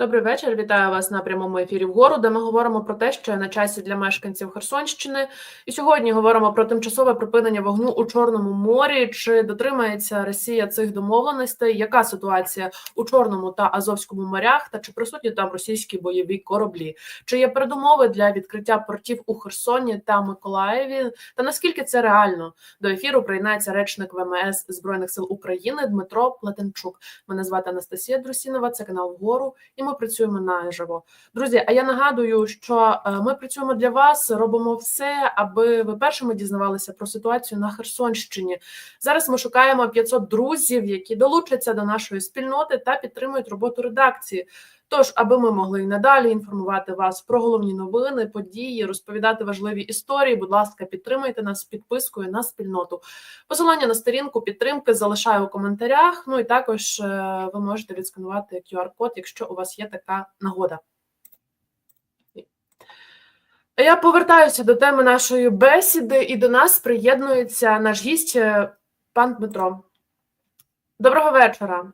Добрий вечір. Вітаю вас на прямому ефірі вгору, де ми говоримо про те, що на часі для мешканців Херсонщини. І сьогодні говоримо про тимчасове припинення вогню у Чорному морі. Чи дотримається Росія цих домовленостей? Яка ситуація у Чорному та Азовському морях? Та чи присутні там російські бойові кораблі? Чи є передумови для відкриття портів у Херсоні та Миколаєві? Та наскільки це реально? До ефіру приєднається речник ВМС Збройних сил України Дмитро Платенчук. Мене звати Анастасія Друсінова. Це канал вгору. І ми працюємо наживо. Друзі, а я нагадую, що е, ми працюємо для вас, робимо все, аби ви першими дізнавалися про ситуацію на Херсонщині. Зараз ми шукаємо 500 друзів, які долучаться до нашої спільноти та підтримують роботу редакції. Тож, аби ми могли і надалі інформувати вас про головні новини, події, розповідати важливі історії. Будь ласка, підтримайте нас підпискою на спільноту. Посилання на сторінку підтримки залишаю у коментарях. Ну і також е, ви можете відсканувати QR-код, якщо у вас є така нагода. Я повертаюся до теми нашої бесіди, і до нас приєднується наш гість е, пан Дмитро. Доброго вечора.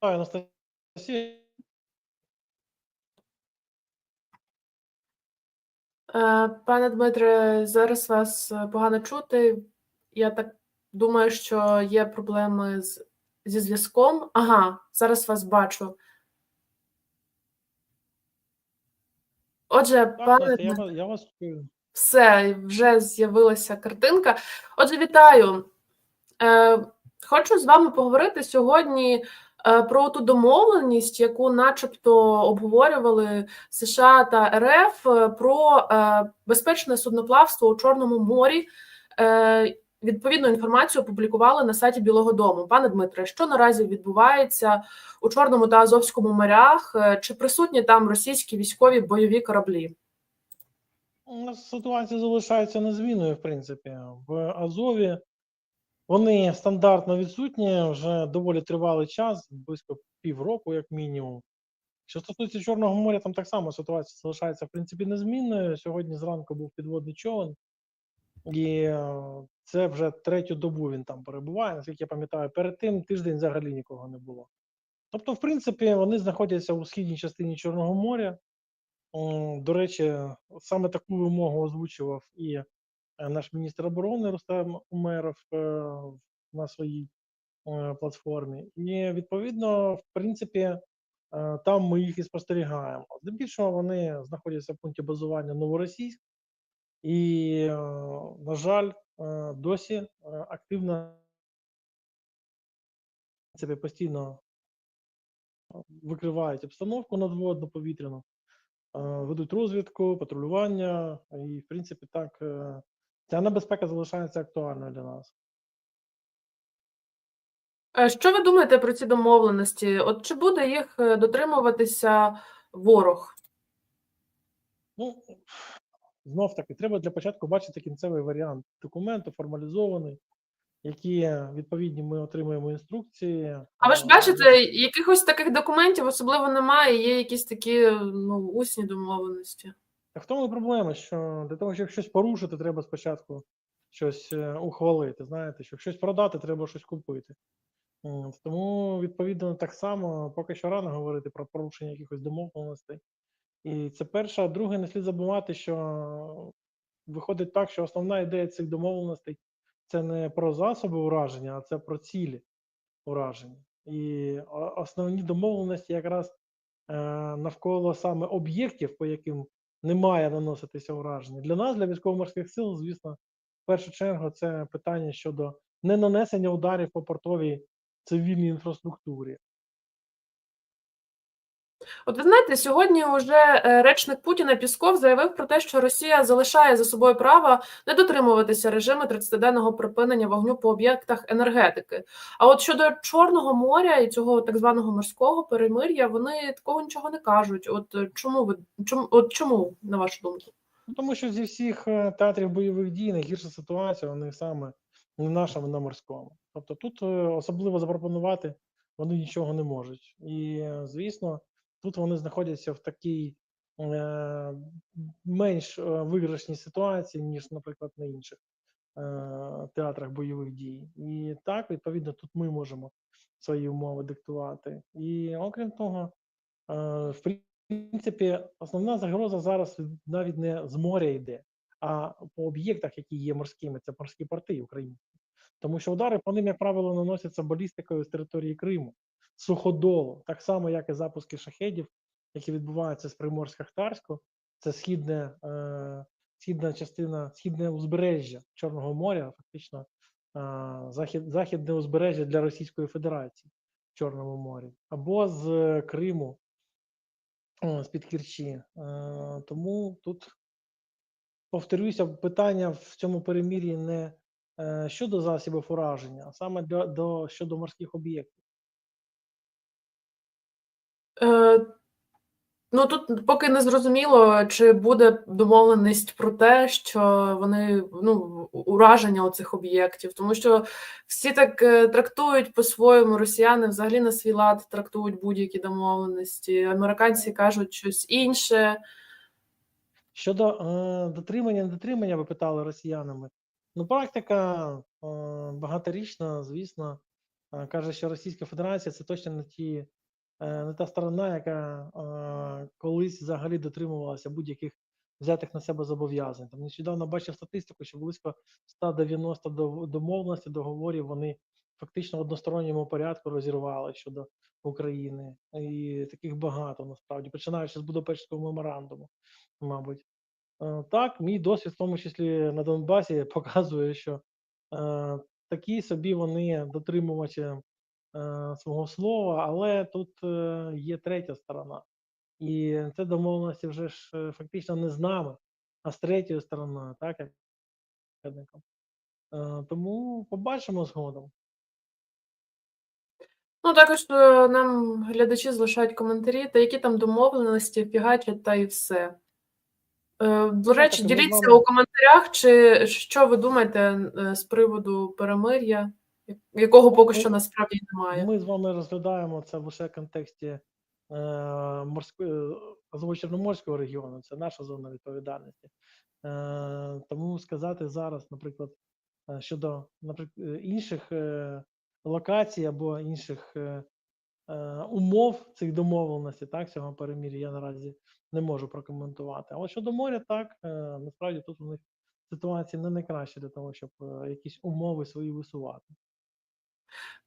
Анастасія. Е, Пане Дмитре, зараз вас е, погано чути. Я так думаю, що є проблеми з, зі зв'язком. Ага, зараз вас бачу. Отже, Так, пане я, я вас чую. Все, вже з'явилася картинка. Отже, вітаю. Е, хочу з вами поговорити сьогодні е, про ту домовленість, яку начебто обговорювали США та РФ е, про е, безпечне судноплавство у Чорному морі. Е, відповідну інформацію опублікували на сайті Білого Дому. Пане Дмитре, що наразі відбувається у Чорному та Азовському морях? Чи присутні там російські військові бойові кораблі? Ситуація залишається незмінною, в принципі. В Азові вони стандартно відсутні вже доволі тривалий час, близько півроку, як мінімум. Що стосується Чорного моря, там так само ситуація залишається в принципі незмінною. Сьогодні зранку був підводний човен, і е, це вже третю добу він там перебуває. Наскільки я пам'ятаю, перед тим тиждень взагалі нікого не було. Тобто, в принципі, вони знаходяться у східній частині Чорного моря. До речі, саме таку вимогу озвучував і е, наш міністр оборони Рустем Умеров е, на своїй е, платформі. І відповідно, в принципі, там ми їх і спостерігаємо. Здебільшого вони знаходяться в пункті базування Новоросійськ, і, на жаль, досі активно постійно викривають обстановку надводну повітряну ведуть розвідку, патрулювання, і, в принципі, так, е, ця небезпека залишається актуальною для нас. Е, Що ви думаєте про ці домовленості? От чи буде їх е, дотримуватися ворог? Ну, знов таки, треба для початку бачити кінцевий варіант документу, формалізований, які відповідні ми отримуємо інструкції. А ви ж е, бачите, якихось таких документів особливо немає, є якісь такі ну, усні домовленості. Так в тому і проблема, що для того, щоб щось порушити, треба спочатку щось е, ухвалити. Знаєте, щоб щось продати, треба щось купити. Тому, відповідно, так само поки що рано говорити про порушення якихось домовленостей. І це перше. А друге, не слід забувати, що виходить так, що основна ідея цих домовленостей це не про засоби ураження, а це про цілі ураження. І основні домовленості якраз е, навколо саме об'єктів, по яким не має наноситися ураження. Для нас, для військово-морських сил, звісно, в першу чергу це питання щодо ненанесення ударів по портовій цивільній інфраструктурі. От ви знаєте, сьогодні вже е, речник Путіна Пісков заявив про те, що Росія залишає за собою право не дотримуватися режиму 30-денного припинення вогню по об'єктах енергетики. А от щодо Чорного моря і цього так званого морського перемир'я, вони такого нічого не кажуть. От е, чому ви чому, от чому на вашу думку? Ну, тому що зі всіх е, театрів бойових дій найгірша ситуація, вони саме не нашому на морському. Тобто тут особливо запропонувати вони нічого не можуть. І, звісно, тут вони знаходяться в такій е, менш е, виграшні ситуації, ніж, наприклад, на інших е, театрах бойових дій. І так, відповідно, тут ми можемо свої умови диктувати. І окрім того, е, в принципі, основна загроза зараз навіть не з моря йде, а по об'єктах, які є морськими, це морські порти України. Тому що удари по ним, як правило, наносяться балістикою з території Криму, суходолу, так само, як і запуски шахедів, які відбуваються з Приморська-Хтарську, це східне, е, східна частина, східне узбережжя Чорного моря, фактично е, захід, західне узбережжя для Російської Федерації в Чорному морі, або з е, Криму, о, з-під Керчі. Е, тому тут повторюся, питання в цьому перемір'ї не е, щодо засобів ураження, а саме до, до щодо морських об'єктів. Е, ну тут поки не зрозуміло, чи буде домовленість про те, що вони ну, ураження оцих об'єктів, тому що всі так е, трактують по-своєму, росіяни взагалі на свій лад трактують будь-які домовленості. Американці кажуть щось інше. Щодо е, дотримання, недотримання, ви питали росіянами. Ну, практика е, багаторічна, звісно, е, каже, що Російська Федерація це точно не ті, не та сторона, яка е, колись взагалі дотримувалася будь-яких взятих на себе зобов'язань. Там нещодавно бачив статистику, що близько 190 дов- домовленостей, договорів вони фактично в односторонньому порядку розірвали щодо України. І таких багато насправді, починаючи з Будапештського меморандуму мабуть. Е, Так, мій досвід, в тому числі на Донбасі, показує, що е, такі собі вони дотримувачі е, свого слова, але тут е, є третя сторона. І це домовленості вже ж е, фактично не з нами, а з третьою стороною, так. Е, тому побачимо згодом. Ну, також е, нам глядачі залишають коментарі, та які там домовленості, фігачать та і все. Е, До речі, діліться у коментарях, чи що ви думаєте е, з приводу перемир'я, якого поки що насправді немає. Ми з вами розглядаємо це лише в контексті е, морської Азово-Чорноморського регіону, це наша зона відповідальності. Е, тому сказати зараз, наприклад, е, щодо наприклад, е, інших е, локацій або інших е, е, умов цих домовленостей, так, цього перемір'я я наразі не можу прокоментувати. Але щодо моря, так, е, насправді тут у них ситуація не найкраща для того, щоб е, якісь умови свої висувати.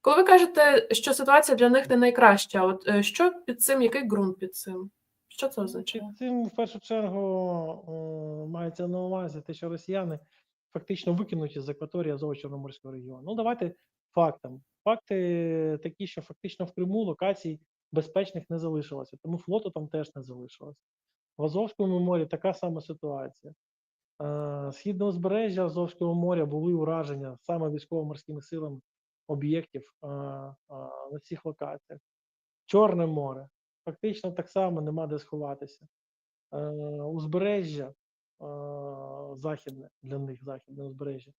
Коли ви кажете, що ситуація для них не найкраща, от е, що під цим, який ґрунт під цим? Що це означає? Під цим в першу чергу о, мається на увазі те, що росіяни фактично викинуті з акваторії Азово-Чорноморського регіону. Ну, давайте фактам. Факти такі, що фактично в Криму локацій безпечних не залишилося, тому флоту там теж не залишилося. В Азовському морі така сама ситуація. Е, Східне узбережжя Азовського моря були ураження саме військово-морськими силами об'єктів е, е, на цих локаціях. Чорне море фактично так само нема де сховатися. Е, узбережжя е, західне для них, західне узбережжя.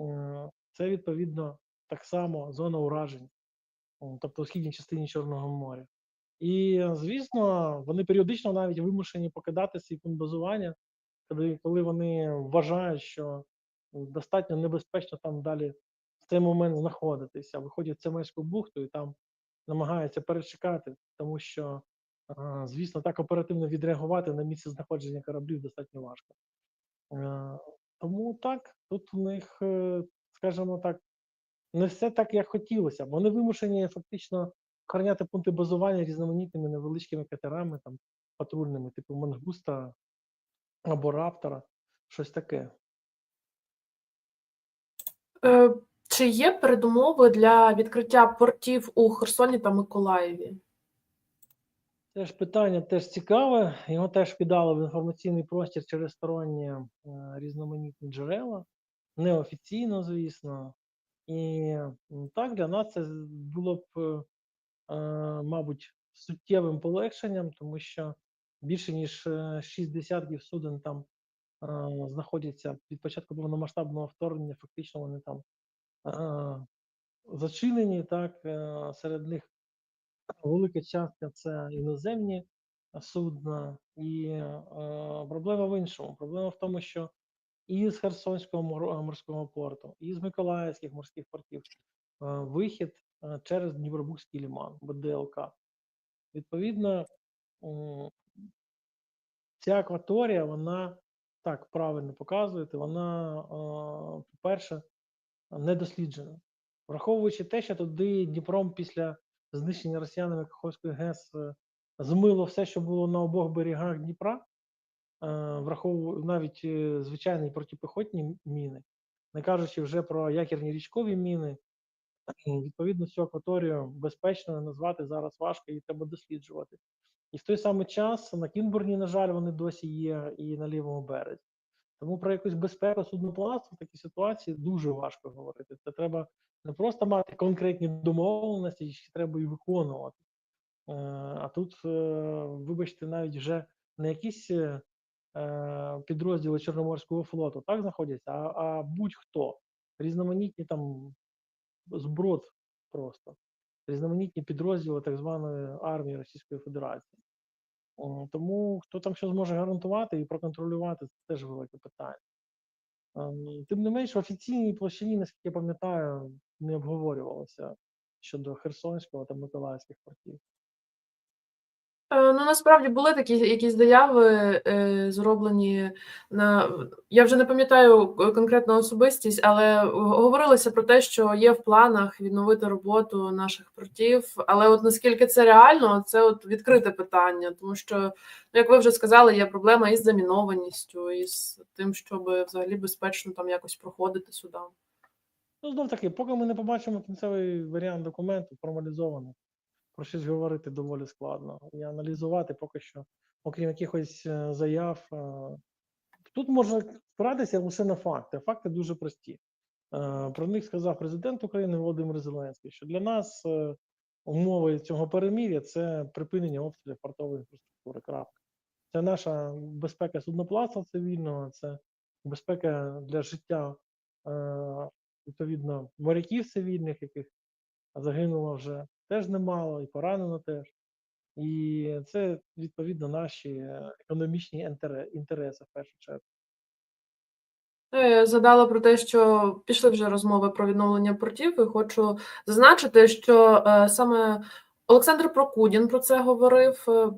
Е, це відповідно так само зона уражень, тобто у східній частині Чорного моря. І, е, звісно, вони періодично навіть вимушені покидати свій пункт базування, коли, вони вважають, що достатньо небезпечно там далі в цей момент знаходитися. Виходять в Цемельську бухту і там намагаються перечекати, тому що, звісно, так оперативно відреагувати на місце знаходження кораблів достатньо важко. Е, Тому так, тут у них, е, скажімо так, не все так, як хотілося. Вони вимушені фактично охороняти пункти базування різноманітними невеличкими катерами, там, патрульними, типу Мангуста або Раптора, щось таке. Е, Чи є передумови для відкриття портів у Херсоні та Миколаєві? Теж питання теж цікаве. Його теж кидали в інформаційний простір через сторонні е, різноманітні джерела, неофіційно, звісно. І так для нас це було б, е, е, мабуть, суттєвим полегшенням, тому що більше ніж е, шість десятків суден там е, знаходяться від початку повномасштабного вторгнення, фактично вони там е, зачинені, так, е, серед них велика частка це іноземні судна. І е, проблема в іншому. Проблема в тому, що і з Херсонського морського порту, і з Миколаївських морських портів е, вихід е, через Дніпробузький ліман, БДЛК. Відповідно, ця акваторія, вона так правильно показуєте, вона, е, по-перше, не досліджена. Враховуючи те, що туди Дніпром після знищення росіянами Каховської ГЕС е, змило все, що було на обох берегах Дніпра, е, враховую навіть е, звичайні протипіхотні міни, не кажучи вже про якірні річкові міни, відповідно цю акваторію безпечно назвати зараз важко, її треба досліджувати. І в той самий час на Кінбурні, на жаль, вони досі є і на лівому березі. Тому про якусь безпеку судноплавства в такій ситуації дуже важко говорити. Це треба не просто мати конкретні домовленості, ще треба і виконувати. Е, А тут, е, вибачте, навіть вже не якісь е, підрозділи Чорноморського флоту так знаходяться, а, а будь-хто. Різноманітні там зброд просто, різноманітні підрозділи так званої армії Російської Федерації. О, Тому хто там що зможе гарантувати і проконтролювати, це теж велике питання. Ем, Тим не менш, в офіційній площині, наскільки я пам'ятаю, не обговорювалося щодо Херсонського та Миколаївських портів. Е, Ну, насправді були такі якісь заяви е, зроблені на я вже не пам'ятаю к- конкретну особистість, але говорилося про те, що є в планах відновити роботу наших портів. Але от наскільки це реально, це от відкрите питання, тому що, ну, як ви вже сказали, є проблема із замінованістю, і з тим, щоб взагалі безпечно там якось проходити сюди. Ну, знов таки, поки ми не побачимо кінцевий варіант документу формалізований, про щось говорити доволі складно. І аналізувати поки що, окрім якихось е, заяв. е, Тут можна спиратися лише на факти. Факти дуже прості. Е, Про них сказав президент України Володимир Зеленський, що для нас умови цього перемір'я це припинення обстрілів портової інфраструктури. Крапка. Це наша безпека судноплавства цивільного, це безпека для життя відповідно моряків цивільних, яких загинуло вже теж немало, і поранено теж. І це відповідно наші е, економічні інтереси в першу чергу. Згадала про те, що пішли вже розмови про відновлення портів, і хочу зазначити, що е, саме Олександр Прокудін про це говорив. е,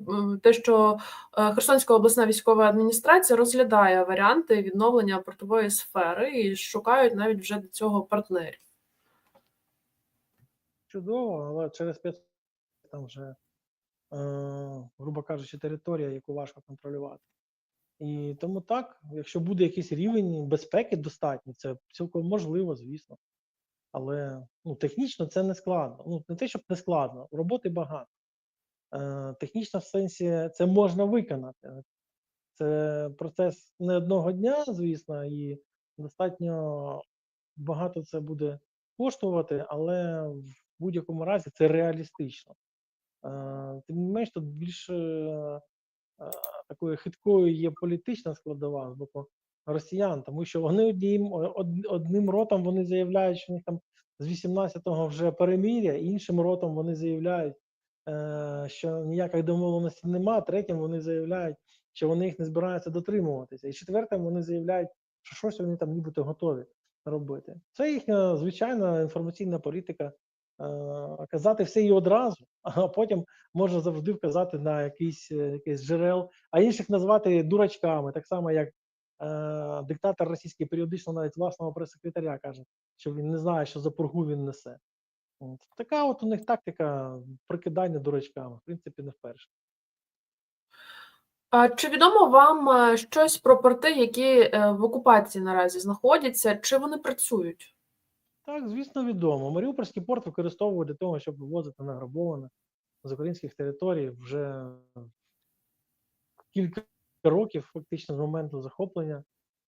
Те, що Херсонська обласна військова адміністрація розглядає варіанти відновлення портової сфери і шукають навіть вже до цього партнерів. Чудово, але через 5 там вже, е, грубо кажучи, територія, яку важко контролювати. І тому так, якщо буде якийсь рівень безпеки достатній, це цілком можливо, звісно. Але ну, технічно це не складно. Ну, не те, щоб не складно, роботи багато. Е, технічно в сенсі це можна виконати. Це процес не одного дня, звісно, і достатньо багато це буде коштувати, але в будь-якому разі це реалістично. Е, Тим не менш, тут більш е, такою хиткою є політична складова з боку росіян, тому що вони одним, одним ротом вони заявляють, що в них там з 18-го вже переміря, іншим ротом вони заявляють, е, що ніяких домовленостей нема, третім вони заявляють, що вони їх не збираються дотримуватися. І четвертим вони заявляють, що щось вони там нібито готові робити. Це їхня звичайна інформаційна політика. Казати все і одразу, а потім можна завжди вказати на якийсь, е, якийсь джерел, а інших назвати дурачками, так само як е, диктатор російський періодично навіть власного прес-секретаря каже, що він не знає, що за пургу він несе. Така от у них тактика прикидання дурачками, в принципі, не вперше. Чи відомо вам е, щось про порти, які в окупації наразі знаходяться? Чи вони працюють? Так, звісно, відомо. Маріупольський порт використовують для того, щоб вивозити награбоване з українських територій вже кілька років, фактично, з моменту захоплення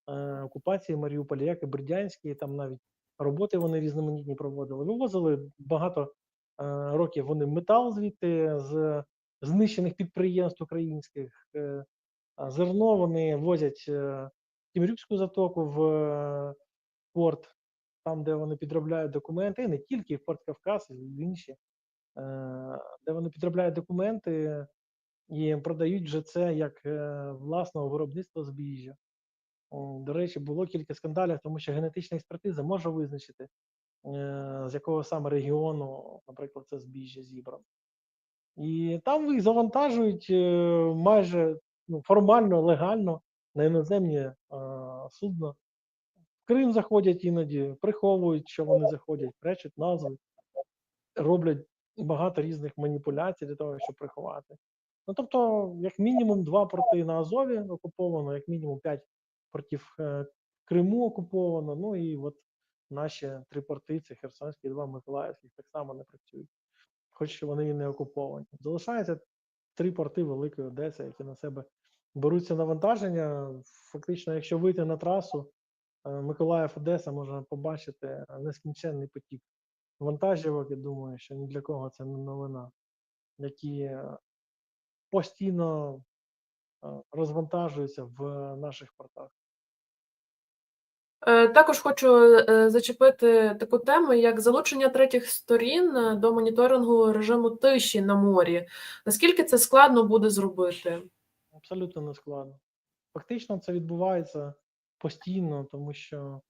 е, окупації Маріуполя, як і Бердянський, там навіть роботи вони різноманітні проводили. Вивозили багато е, років вони метал звідти з знищених підприємств українських. Е, зерно вони возять е, Кімрюкську затоку в е, порт там, де вони підробляють документи, і не тільки в Порт Кавказ, і в інші, е, де вони підробляють документи і продають вже це як е, власного виробництва збіжжя. До речі, було кілька скандалів, тому що генетична експертиза може визначити, е, з якого саме регіону, наприклад, це збіжжя зібрано. І там їх завантажують майже ну, формально, легально на іноземні судна. В Крим заходять іноді, приховують, що вони заходять, прячуть назви, роблять багато різних маніпуляцій для того, щоб приховати. Ну, тобто, як мінімум, два порти на Азові окуповано, як мінімум п'ять портів е, Криму окуповано. Ну і от наші три порти це Херсонський, два Миколаївських, так само не працюють, хоч вони і не окуповані. Залишається три порти Великої Одеси, які на себе беруться навантаження. Фактично, якщо вийти на трасу е, Миколаїв-Одеса, можна побачити нескінченний потік вантажівок. Я думаю, що ні для кого це не новина, які е, постійно е, розвантажуються в наших портах. Е, Також хочу е, зачепити таку тему, як залучення третіх сторін е, до моніторингу режиму тиші на морі. Наскільки це складно буде зробити? Абсолютно не складно. Фактично це відбувається постійно, тому що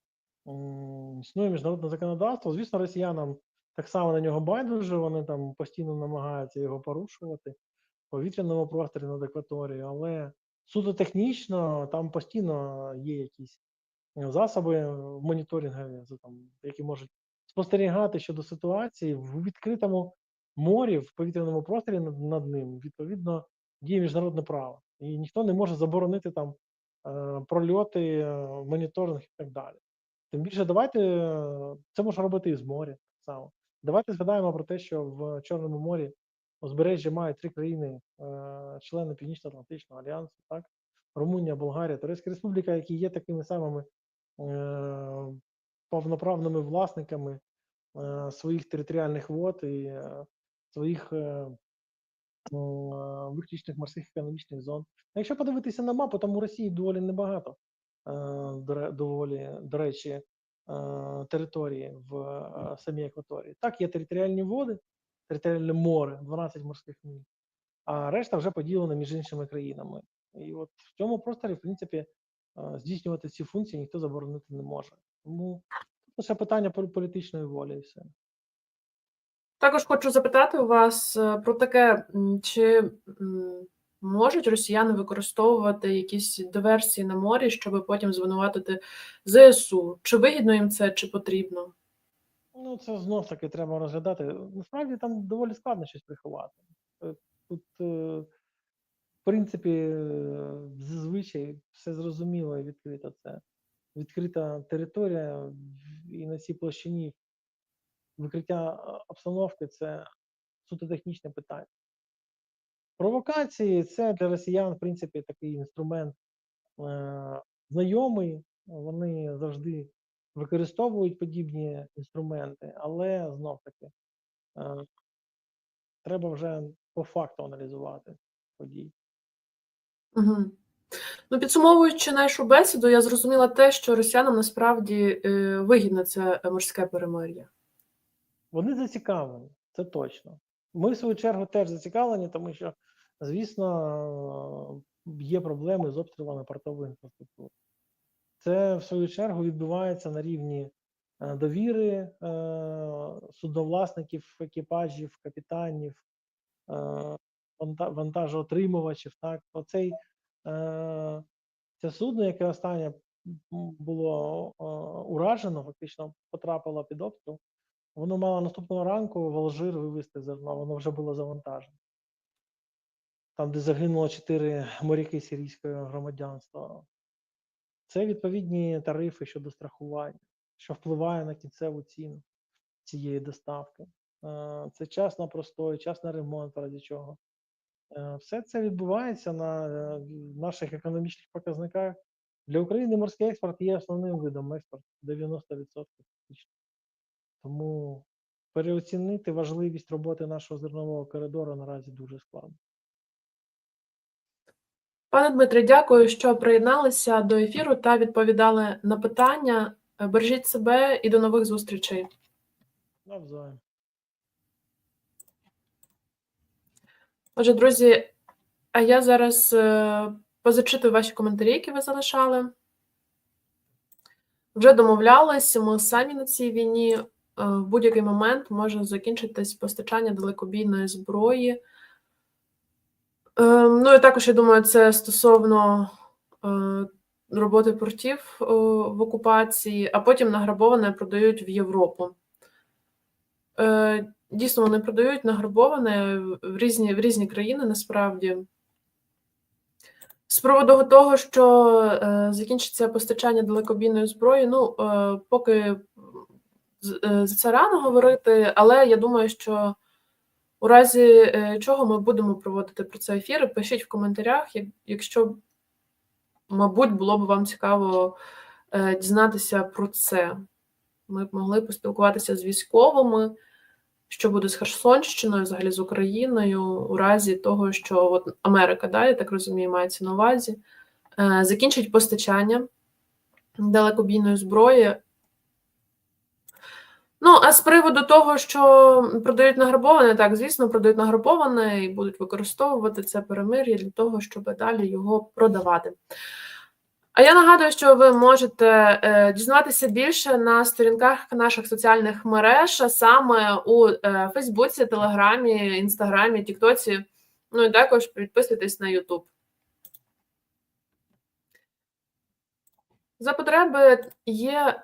м, існує міжнародне законодавство. Звісно, росіянам так само на нього байдуже, вони там постійно намагаються його порушувати в повітряному просторі над акваторією, але суто технічно там постійно є якісь е, засоби моніторингові, які можуть спостерігати щодо ситуації в відкритому морі, в повітряному просторі над, над ним, відповідно, діє міжнародне право. І ніхто не може заборонити там прольоти, е, моніторинг і так далі. Тим більше, давайте це можна робити і з моря так само. Давайте згадаємо про те, що в Чорному морі узбережжя мають три країни, члени Північно-Атлантичного альянсу, так? Румунія, Болгарія, Турецька Республіка, які є такими самими е, повноправними власниками е, своїх територіальних вод і е, своїх виключних морських економічних зон. А Якщо подивитися на мапу, там у Росії доволі небагато е, доволі, до речі, е, території в е, самій акваторії. Так, є територіальні води, територіальне море, 12 морських миль, а решта вже поділена між іншими країнами. І от в цьому просторі, в принципі, е, здійснювати ці функції ніхто заборонити не може. Тому це лише питання пол- політичної волі і все. Також хочу запитати у вас е, про таке, чи можуть росіяни використовувати якісь диверсії на морі, щоб потім звинуватити ЗСУ? Чи вигідно їм це, чи потрібно? Ну, це знов таки треба розглядати. Насправді там доволі складно щось приховати. Е, Тут, е, в принципі, зазвичай все зрозуміло і відкрито. Це відкрита територія і на цій площині викриття е, обстановки це суто технічне питання. Провокації це для росіян, в принципі, такий інструмент е, знайомий. Вони завжди використовують подібні інструменти, але знов таки е, треба вже по факту аналізувати події. Угу. Ну, підсумовуючи нашу бесіду, я зрозуміла те, що росіянам насправді е, вигідне це морське перемир'я. Вони зацікавлені, це точно. Ми, в свою чергу, теж зацікавлені, тому що, звісно, е, є проблеми з обстрілами портової інфраструктури. Це, в свою чергу, відбувається на рівні е, довіри е, судновласників, екіпажів, капітанів, ванта- вантажоотримувачів. Так, оцей це судно, яке останнє було уражено, фактично потрапило під обстріл. Воно мало наступного ранку в Алжир вивезти зерно, воно вже було завантажено. Там, де загинуло чотири моряки сирійського громадянства. Це відповідні тарифи щодо страхування, що впливає на кінцеву ціну цієї доставки. Е, Це час на простой, час на ремонт, ради чого. Е, Все це відбувається на е, наших економічних показниках. Для України морський експорт є основним видом експорту 90% фактично. Тому переоцінити важливість роботи нашого зернового коридору наразі дуже складно. Пане Дмитре, дякую, що приєдналися до ефіру та відповідали на питання. Бережіть себе і до нових зустрічей. Навзаєм. Отже, друзі, А я зараз е, позачитую ваші коментарі, які ви залишали. Вже домовлялись, ми самі на цій війні. Е, В будь-який момент може закінчитись постачання далекобійної зброї. Е, Ну і також я думаю, це стосовно е, роботи портів в окупації, а потім награбоване продають в Європу. Дійсно, вони продають награбоване в різні, в різні країни насправді. З приводу того, що закінчиться постачання далекобійної зброї, ну поки за це рано говорити, але я думаю, що у разі е, чого ми будемо проводити про це ефіри, пишіть в коментарях, якщо, мабуть, було б вам цікаво е, дізнатися про це. Ми б могли поспілкуватися з військовими, що буде з Херсонщиною, взагалі з Україною, у разі того, що от Америка, да, я так розумію, мається на увазі, е, закінчить постачання далекобійної зброї. Ну, а з приводу того, що продають награбоване, так, звісно, продають награбоване і будуть використовувати це перемир'я для того, щоб далі його продавати. А я нагадую, що ви можете е, дізнатися більше на сторінках наших соціальних мереж, а саме у е, Фейсбуці, Телеграмі, Інстаграмі, Тіктоці. Ну і також підписуйтесь на Ютуб. За потреби є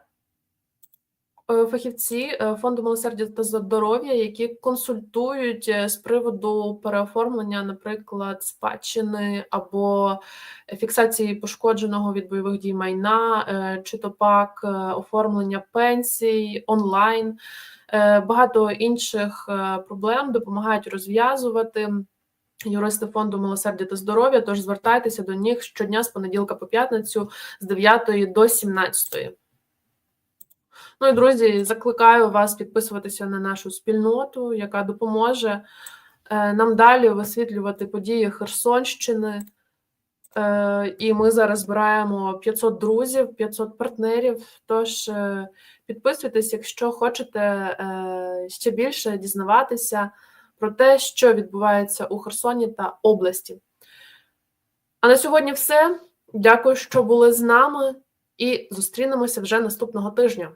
фахівці е, фонду милосердя та здоров'я, які консультують е, з приводу переоформлення, наприклад, спадщини або фіксації пошкодженого від бойових дій майна, е, чи то пак е, оформлення пенсій онлайн. Е, Багато інших е, проблем допомагають розв'язувати. Юристи фонду милосердя та здоров'я, тож звертайтеся до них щодня з понеділка по п'ятницю з 9 до 17. Ну і друзі, закликаю вас підписуватися на нашу спільноту, яка допоможе е, нам далі висвітлювати події Херсонщини. Е, І ми зараз збираємо 500 друзів, 500 партнерів. Тож е, підписуйтесь, якщо хочете ще більше дізнаватися про те, що відбувається у Херсоні та області. А на сьогодні все. Дякую, що були з нами, і зустрінемося вже наступного тижня.